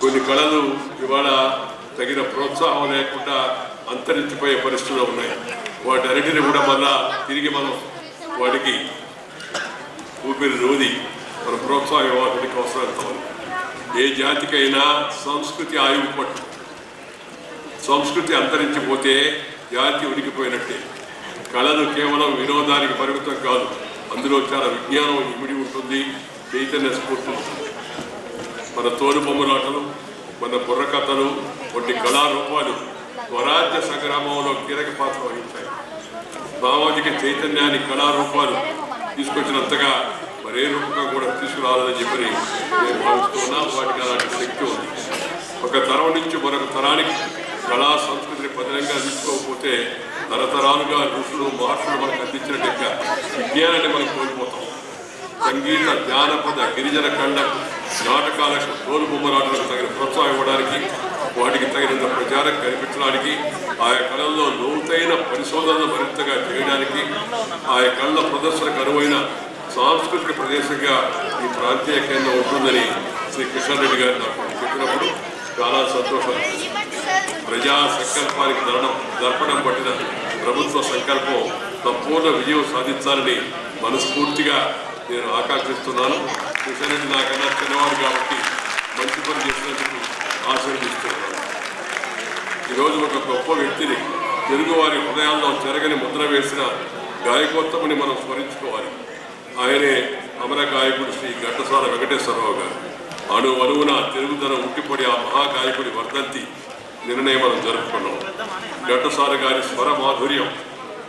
కొన్ని కళలు ఇవాళ తగిన ప్రోత్సాహం లేకుండా అంతరించిపోయే పరిస్థితులు ఉన్నాయి. వాటి అన్నిటిని కూడా మళ్ళా తిరిగి మనం వాటికి ఊపిరి రోది మన ప్రోత్సాహం ఇవ్వాల్సిన అవసరం కావాలి ఏ జాతికైనా సంస్కృతి ఆయువు పట్టు. సంస్కృతి అంతరించిపోతే జాతి ఉనికిపోయినట్టే కళలు కేవలం వినోదానికి పరిమితం కాదు. అందులో చాలా విజ్ఞానం ఇమిడి ఉంటుంది. చైతన్య స్ఫూర్తి ఉంటుంది. మన తోలు బొమ్మలాటలు మన బుర్రకథలు వంటి కళారూపాలు స్వరాజ్య సంగ్రామంలో కీలక పాత్ర వహించాయి. సామాజిక చైతన్యాన్ని కళారూపాలు తీసుకొచ్చినంతగా మరే రూపంగా కూడా తీసుకురావాలని చెప్పి నేను భావిస్తున్నా వాటికి అలాంటి శక్తి ఉంది. ఒక తరం నుంచి మరొక తరానికి కళా సంస్కృతిని పదిలంగా తీసుకోకపోతే తరతరాలుగా ఋషులు మహర్షులు మనకు అందించినట్టుగా విజ్ఞానాన్ని మనం కోల్పోతాం. సంగీత జానపద గిరిజన కళ్ళకు నాటకాలకు తోలు బొమ్మలాటలకు తగిన ప్రోత్సాహం ఇవ్వడానికి వాటికి తగినంత ప్రచారం కనిపించడానికి ఆయా కళల్లో లోతైన పరిశోధనలు మరింతగా చేయడానికి ఆయా కళ్ళ ప్రదర్శనకు అనువైన సాంస్కృతిక ప్రదేశంగా ఈ ప్రాంతీయ కేంద్రం ఉంటుందని శ్రీ కిషన్ రెడ్డి గారు నాకు చెప్పినప్పుడు చాలా సంతోషం. ప్రజా సంకల్పానికి దర్పణం దర్పణం పట్టిన ప్రభుత్వ సంకల్పం సంపూర్ణ విజయం సాధించాలని మనస్ఫూర్తిగా నేను ఆకాంక్షిస్తున్నాను. కృష్ణరెడ్డి నాకన్నా చిన్నవాడు కాబట్టి మంచి పని చేసినందుకు ఆశీర్వదిస్తున్నాను. ఈరోజు ఒక గొప్ప వ్యక్తిని తెలుగువారి హృదయాల్లో చెరగని ముద్ర వేసిన గాయకోత్తముని మనం స్మరించుకోవాలి. ఆయనే అమర గాయకుడు శ్రీ ఘట్టసాల వెంకటేశ్వరరావు గారు. అణు అణువున తెలుగుదనం ఉట్టిపడి ఆ మహాగాయకుడి వర్ధంతి నిర్ణయం మనం జరుపుకున్నాం. ఘట్టసాల గారి స్వర మాధుర్యం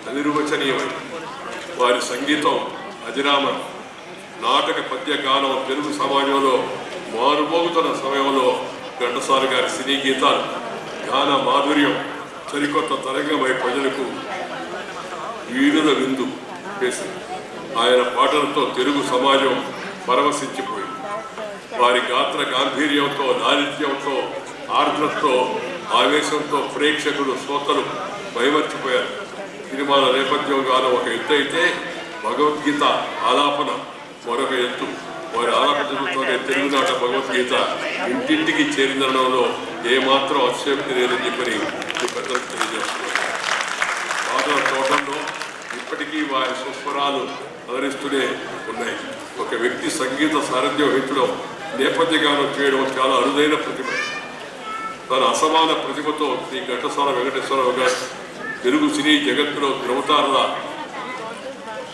అనిర్వచనీయమై వారి సంగీతం అజిరామం నాటక పద్య గానం తెలుగు సమాజంలో మారుమోగుతున్న సమయంలో ఘంటసాల గారి సినీ గీతాలు గాన మాధుర్యం సరికొత్త తరంగమై ప్రజలకు వీరుల విందు చేసి ఆయన పాటలతో తెలుగు సమాజం పరవశించిపోయింది. వారి గాత్ర గాంభీర్యంతో దారిద్ర్యంతో ఆర్ద్రతతో ఆవేశంతో ప్రేక్షకులు శ్రోతలు భయమర్చిపోయారు సినిమాల నేపథ్యం గానం ఒక ఎత్తు అయితే భగవద్గీత ఆలాపన ఎత్తు వారి ఆలాపనతోనే తెలుగునాట భగవద్గీత ఇంటింటికి చేరిందనడంలో ఏమాత్రం అతిశయోక్తి లేదని చెప్పని ఈ పెద్దలకు తెలియజేస్తున్నారు పాటల ఇప్పటికీ వారి సుస్వరాలు అలరిస్తూనే ఉన్నాయి. ఒక వ్యక్తి సంగీత సారథ్యం వహించడం నేపథ్యగానం చేయడం చాలా అరుదైన ప్రతిభ. తన అసమాన ప్రతిభతో శ్రీ ఘటసాల వెంకటేశ్వరరావు గారు తెలుగు సినీ జగత్తులో ద్రవతారలా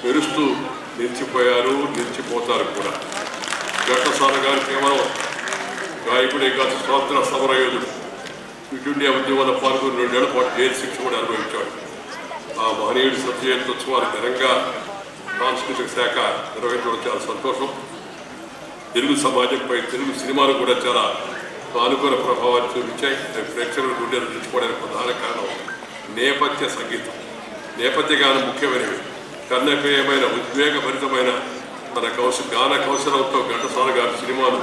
మెరుస్తూ నిలిచిపోయారు నిలిచిపోతారు కూడా. ఘటసార గారు కేవలం గాయకుడే కాదు స్వాతంత్ర సమరయోధుడు. క్విట్ ఇండియా ఉద్యమంలో పాల్గొని రెండేళ్ళ పాటు జైలు శిక్ష కూడా అనుభవించాడు. ఆ మహనీయుడి సత్యజయంతోత్సవాలు ఘనంగా సాంస్కృతిక శాఖ నిర్వహించడం చాలా సంతోషం. తెలుగు సమాజంపై తెలుగు సినిమాలు కూడా చాలా సానుకూల ప్రభావాన్ని చూపించాయి. అవి ప్రేక్షకుల గుండెలు నిలిచిపోవడానికి ప్రధాన కారణం నేపథ్య సంగీతం. నేపథ్య గానం ముఖ్యమైనవి. కన్నపేయమైన ఉద్వేగభరితమైన మన కౌశ గాన కౌశలంతో ఘంటసాల గారి సినిమాలు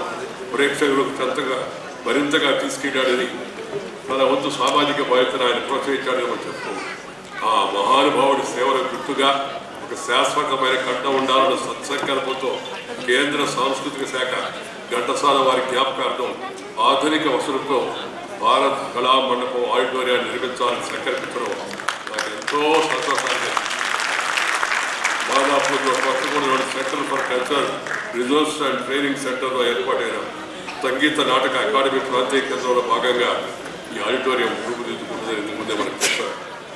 ప్రేక్షకులకు చెంతగా మరింతగా తీసుకెళ్ళాడని తన వంతు సామాజిక బాధ్యతను ఆయన ప్రోత్సహించాడని మనం చెప్పుకోవాలి. ఆ మహానుభావుడి సేవలకు గుర్తుగా ఒక శాశ్వతమైన కట్ట ఉండాలన్న సత్సంకల్పంతో కేంద్ర సాంస్కృతిక శాఖ ఘంటసాల వారి జ్ఞాపకార్థం ఆధునిక వసతులతో భారత్ కళా మండపం ఆడిటోరియాన్ని నిర్మించాలని సంకల్పించడం ಹೊಸಗೂಡಿನ centre for culture resource and training సెంటర్లో ఏర్పాటైన సంగీత నాటక అకాడమీ ప్రాంతీయ కేంద్రంలో భాగంగా ఈ ఆడిటోరియం రూపుదిద్దుకుంటుందని ముందే మనకు చెప్పారు